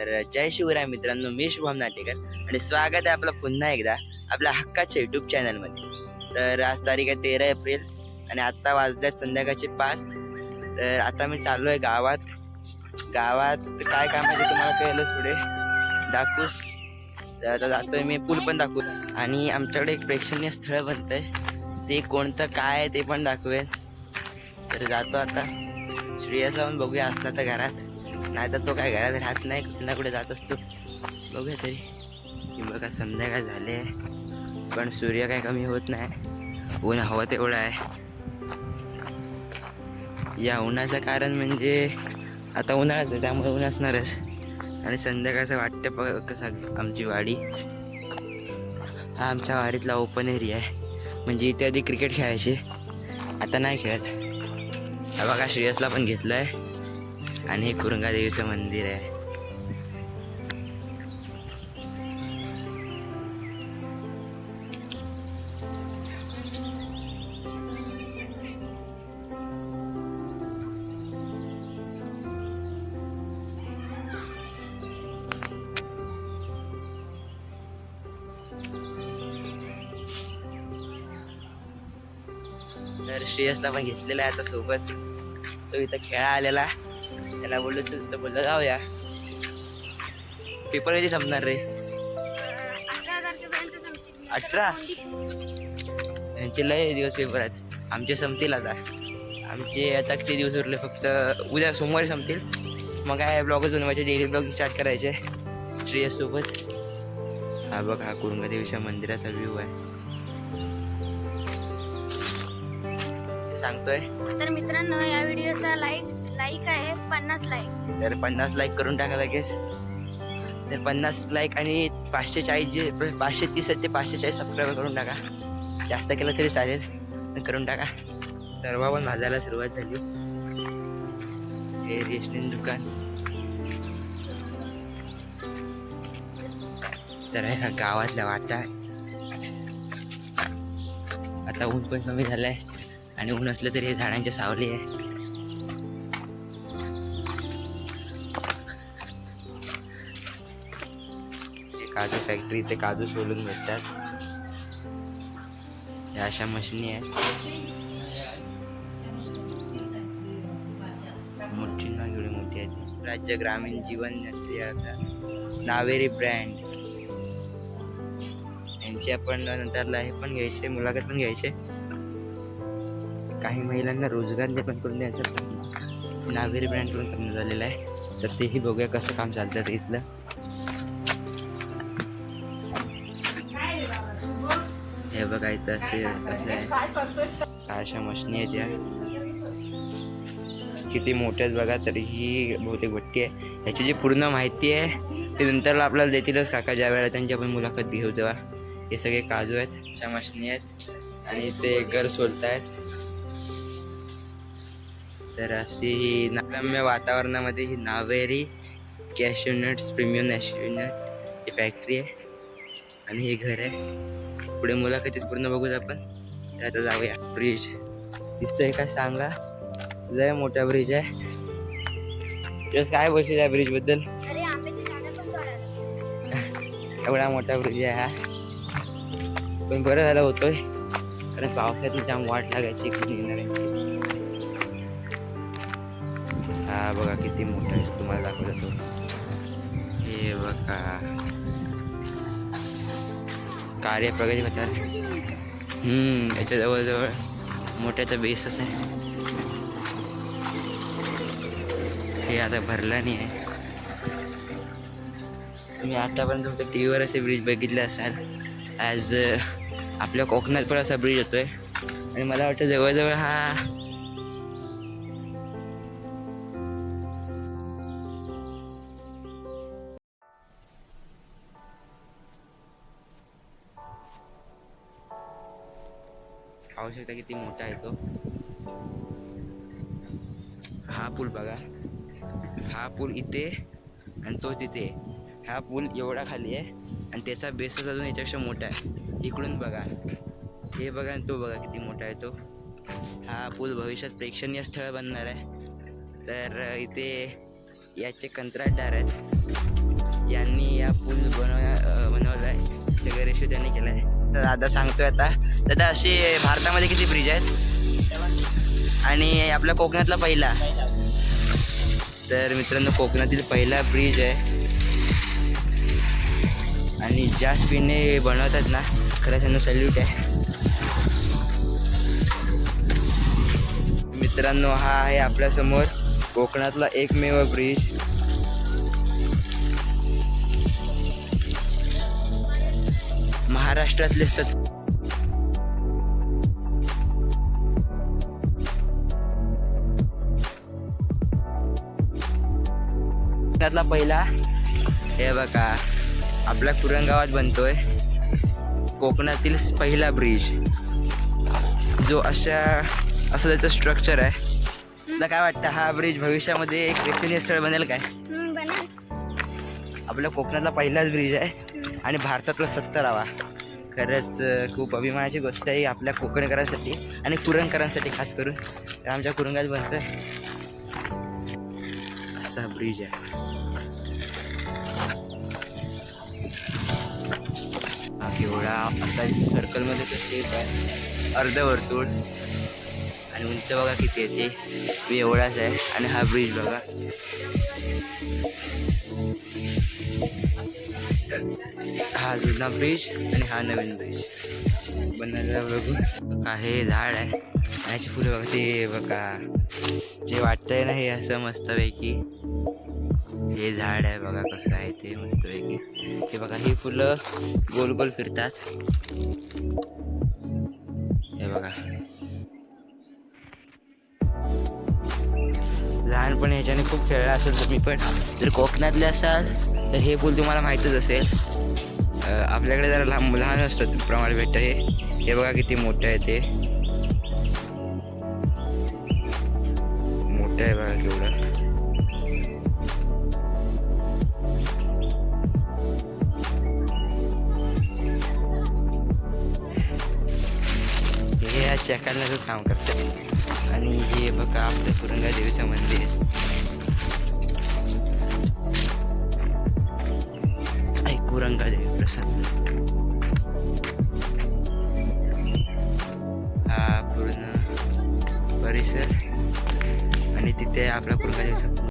तर जय शिवराय मित्रांनो मी शुभम नाटेकर आणि स्वागत आहे आपलं पुन्हा एकदा आपल्या हक्काच्या युट्यूब चॅनलमध्ये तर आज तारीख आहे तेरा एप्रिल आणि आत्ता वाजल्यात संध्याकाळचे पाच. तर आता मी चाललो आहे गावात. गावात काय काम आहे ते तुम्हाला कळलंच पुढे. दाखवूस तर आता जातोय मी पूल पण दाखवू. आणि आमच्याकडे एक प्रेक्षणीय स्थळ आहे ते कोणतं काय आहे ते पण दाखवेल. तर जातो आता. श्रेयस जाऊन बघूया असला तर घरात. नाही तर तो काय घरात राहत नाही कुठे ना कुठे जात असतो. बघूया तरी. बघा संध्याकाळ झाले पण सूर्य काय कमी होत नाही. ऊन हवं तेवढं आहे. या उन्हाचं कारण म्हणजे आता उन्हाळाच आहे त्यामुळे ऊन असणारच. आणि संध्याकाळचं वाटतं बघ कसं आमची वाडी. हा आमच्या वाडीतला ओपन एरिया आहे. म्हणजे इथे आधी क्रिकेट खेळायचे. आता नाही खेळत. बघा श्रेयसला पण घेतलं आहे आणि हे कुरंगादेवीचं मंदिर आहे. तर श्रेयसला पण घेतलेला आहे आता सोबत. तो इथं खेळा आलेला त्याला बोललो तर बोललो जाऊया पेपर कधी संपणार रे अठरा यांचे लय दिवस पेपर आहेत आमचे संपतील आता आमचे आता किती दिवस उरले फक्त उद्या सोमवारी संपतील मग काय ब्लॉगच बनवायचे डेली ब्लॉग स्टार्ट करायचे श्रेयस सोबत हा बघ हा कुरुंगादेवीच्या मंदिराचा व्ह्यू आहे सांगतोय. तर मित्रांनो या व्हिडिओचा लाईक लाईक आहे पन्नास लाईक तर पन्नास लाईक करून टाका लगेच. तर पन्नास लाईक आणि पाचशे चाळीस जे पाचशे तीस आहेत ते पाचशे चाळीस सबस्क्राईब करून टाका. जास्त केलं तरी चालेल करून टाका. तरवा पण भाजायला सुरुवात झाली. हे रेशनिंग दुकान. तर ह्या गावातल्या वाटा. आता ऊन पण कमी झालंय. आणि ऊन असलं तरी हे झाडांच्या सावली आहे. काजू फॅक्टरी ते काजू सोलून भेटतात. ह्या अशा मशिनी आहेत. मोठी ना एवढी मोठी आहेत. राज्य ग्रामीण जीवन आता नावेरी ब्रँड यांची आपण नंतरला हे पण घ्यायचे मुलाखत पण घ्यायचे. काही महिलांना रोजगार निर्माण करून द्यायचं. नावेरी ब्रँडकडून करण्यात झालेलं आहे. तर तेही बघूया कसं काम चालतं ते इथलं. हे बघा इथं असे असं आहे. अशा मशनी आहेत या. किती मोठ्या आहेत बघा तरी ही बहुतेक भट्टी आहे. ह्याची जी पूर्ण माहिती आहे ते नंतर आपल्याला देतीलच काका ज्या वेळेला त्यांची आपण मुलाखत घेऊ तेव्हा. हे सगळे काजू आहेत अशा मशनी आहेत. आणि ते घर आहेत तर अशी ही नम्य वातावरणामध्ये ही नावेरी कॅशोनट्स प्रीमियम नॅशोनट ही फॅक्टरी आहे. आणि हे घर आहे. पुढे मुलाखतीत पूर्ण बघूच आपण. तर आता जाऊया. ब्रिज दिसतोय का सांगा? लय मोठा ब्रिज आहे. तेच काय बोलशील या ब्रिजबद्दल? अरे आंब्याची झाडं पण तोडायला एवढा मोठा ब्रिज आहे हा. पण बरं झालं होतोय. कारण पावसात जाम वाट लागायची. इकडून येणाऱ्यांची हा बघा किती मोठा आहे. तुम्हाला दाखवत तो. हे बघा. कार्य प्रगती पथार हम्म याच्या जवळजवळ मोठ्याचा बेसच आहे. हे आता भरला नाही आहे. तुम्ही आतापर्यंत फक्त टी व्हीवर असे ब्रिज बघितले असाल. ॲज आपल्या कोकणात पण असा ब्रिज होतोय आणि मला वाटतं जवळजवळ हा आवश्यकता किती मोठा आहे तो? हा पूल बघा. हा पूल इथे आणि तो तिथे. हा पूल एवढा खाली आहे आणि त्याचा बेसच अजून याच्यापेक्षा मोठा आहे. इकडून बघा. हे बघा आणि तो बघा किती मोठा आहे तो. हा पूल भविष्यात प्रेक्षणीय स्थळ बनणार आहे. तर इथे याचे कंत्राटदार आहेत. यांनी या पूल बनव बनवला आहे. रेशो त्यांनी केला आहे तर दादा सांगतोय आता. दादा असे भारतामध्ये किती ब्रिज आहेत? आणि आपल्या कोकणातला पहिला? तर मित्रांनो कोकणातील पहिला ब्रिज आहे. आणि ज्या स्पीडने बनवतात ना खरंच त्यांना सल्यूट आहे. मित्रांनो हा आहे आपल्यासमोर कोकणातला एकमेव ब्रिज महाराष्ट्रातले सत त्यातला पहिला हे बघा आपल्या कुरंगावात बनतोय. कोकणातील पहिला ब्रिज जो अशा असं त्याचं स्ट्रक्चर आहे. तुला काय वाटतं हा ब्रिज भविष्यामध्ये एक प्रेक्षणीय स्थळ बनेल काय. आपल्या कोकणातला पहिलाच ब्रिज आहे. आणि भारतातला सत्तरावा. खरंच खूप अभिमानाची गोष्ट आहे आपल्या कोकणकरांसाठी आणि कुरणकरांसाठी खास करून. तर आमच्या कुरंगात बनतं असा ब्रिज आहे. हा केवढा असा सर्कलमध्ये तो शेप आहे अर्धवर्तुळ. आणि उंच बघा किती येते मी एवढाच आहे. आणि हा ब्रिज बघा. हा जुना ब्रिज आणि हा नवीन ब्रिज बनलेला बघू. बघा हे झाड आहे. याची फुलं बघा ते बघा. जे वाटतंय ना हे असं मस्तपैकी. हे झाड आहे बघा कसं आहे ते मस्तपैकी. हे बघा ही फुलं गोल गोल फिरतात. हे बघा. लहानपणी ह्याच्याने खूप खेळला असेल तुम्ही पण. जर कोकणातले असाल तर हे पूल तुम्हाला माहीतच असेल. आपल्याकडे जरा लहान लहान असतं प्रमाण भेटतं हे. हे बघा किती मोठं आहे ते. मोठं आहे बघा केवढं. हे या काम करते. आणि हे बघा आपलं कुरंगा देवीचं मंदिर.